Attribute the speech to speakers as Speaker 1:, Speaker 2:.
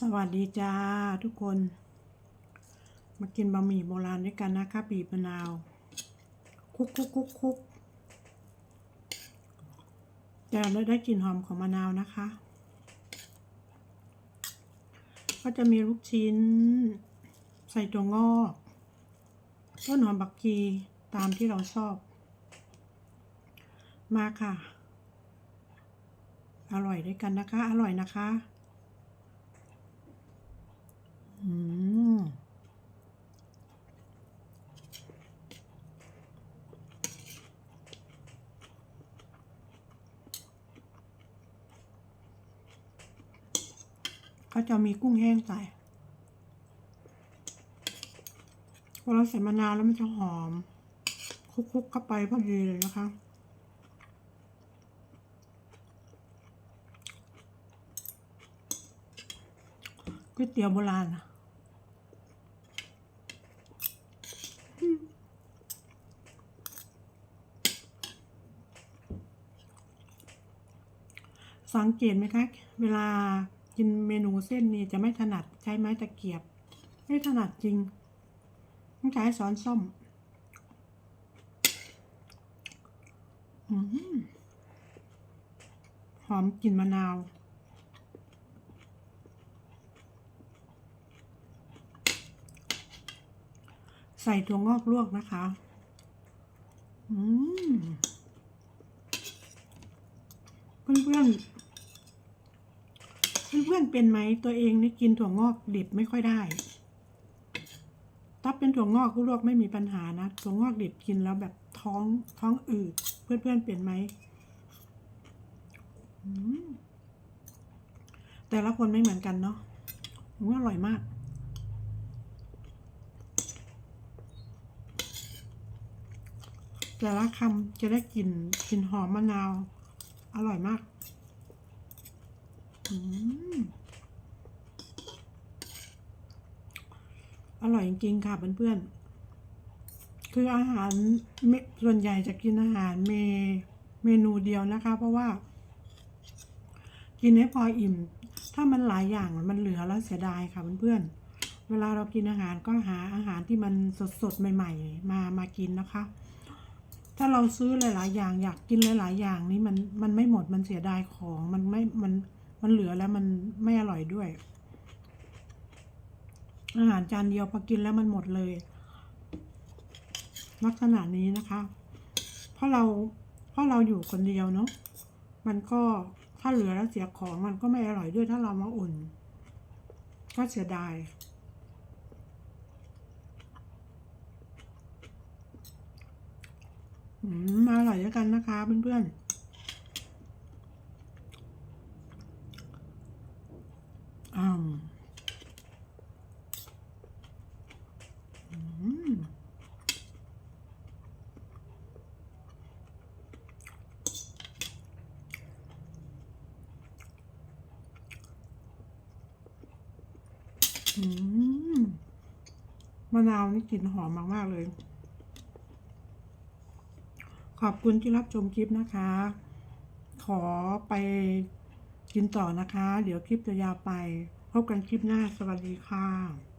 Speaker 1: สวัสดีจ้าทุกคน มากินบะหมี่โบราณด้วยกันนะคะบีบมะนาว คุกคุกคุกคุกแต่เราได้กลิ่นหอมของมะนาวนะคะ ก็จะมีลูกชิ้น ใส่ตัวงอกต้นหอมบักกีตามที่เราชอบ มาค่ะ อร่อยด้วยกันนะคะ อร่อยนะคะ ก็จะมีกุ้งแห้งใส่พอเราใส่มะนาวแล้วมันจะหอมคลุกๆเข้าไปพอดีเลยนะคะก๋วยเตี๋ยวโบราณอะสังเกตไหมคะ เวลา กินเมนูเส้นนี่จะไม่ถนัดใช้ไม้ตะเกียบ ไม่ถนัดจริงต้องใช้ช้อนส้อมหอมกลิ่นมะนาว ใส่ถั่วงอกลวกนะคะ อืมเพื่อนเพื่อน เพื่อนเพื่อนๆเป็นไหมตัวเองนี่กินถั่วงอกดิบไม่ค่อยได้ ถ้าเป็นถั่วงอกลวกไม่มีปัญหานะถั่วงอกดิบกินแล้วแบบท้องท้องอืดเพื่อนเพื่อนๆเป็นไหมอืมแต่ละคนไม่เหมือนกันเนาะว่าอร่อยมาก แต่ละคำจะได้กลิ่นกลิ่นหอมมะนาว อร่อยมาก อร่อยจริงๆค่ะเพื่อนๆ คืออาหารส่วนใหญ่จะกินอาหารเมเมนูเดียวนะคะ เพราะว่า กินให้พออิ่ม ถ้ามันหลายอย่างมันเหลือแล้วเสียดายค่ะเพื่อนๆ เวลาเรากินอาหารก็หาอาหารที่มันสดๆ ใหม่ ๆ มามากินนะคะ ถ้าเราซื้อหลาย ๆ อย่างอยากกินหลาย ๆ อย่างนี้มันมันไม่หมดมันเสียดายของมันไม่มัน มันเหลือแล้วมันไม่อร่อยด้วย อาหารจานเดียวพอกินแล้วมันหมดเลย ลักษณะนี้นะคะ เพราะเราเพราะเราอยู่คนเดียวเนาะมันก็ถ้าเหลือแล้วเสียของมันก็ไม่อร่อยด้วยถ้าเรามาอุ่น ก็เสียดายมมาอร่อยด้วยกันนะคะเพื่อนๆอืมอืมอืม มะนาวนี่กลิ่นหอมมาก ๆ เลย ขอบคุณที่รับชมคลิปนะคะ ขอไปกินต่อนะคะ เดี๋ยวคลิปจะยาวไป พบกันคลิปหน้า สวัสดีค่ะ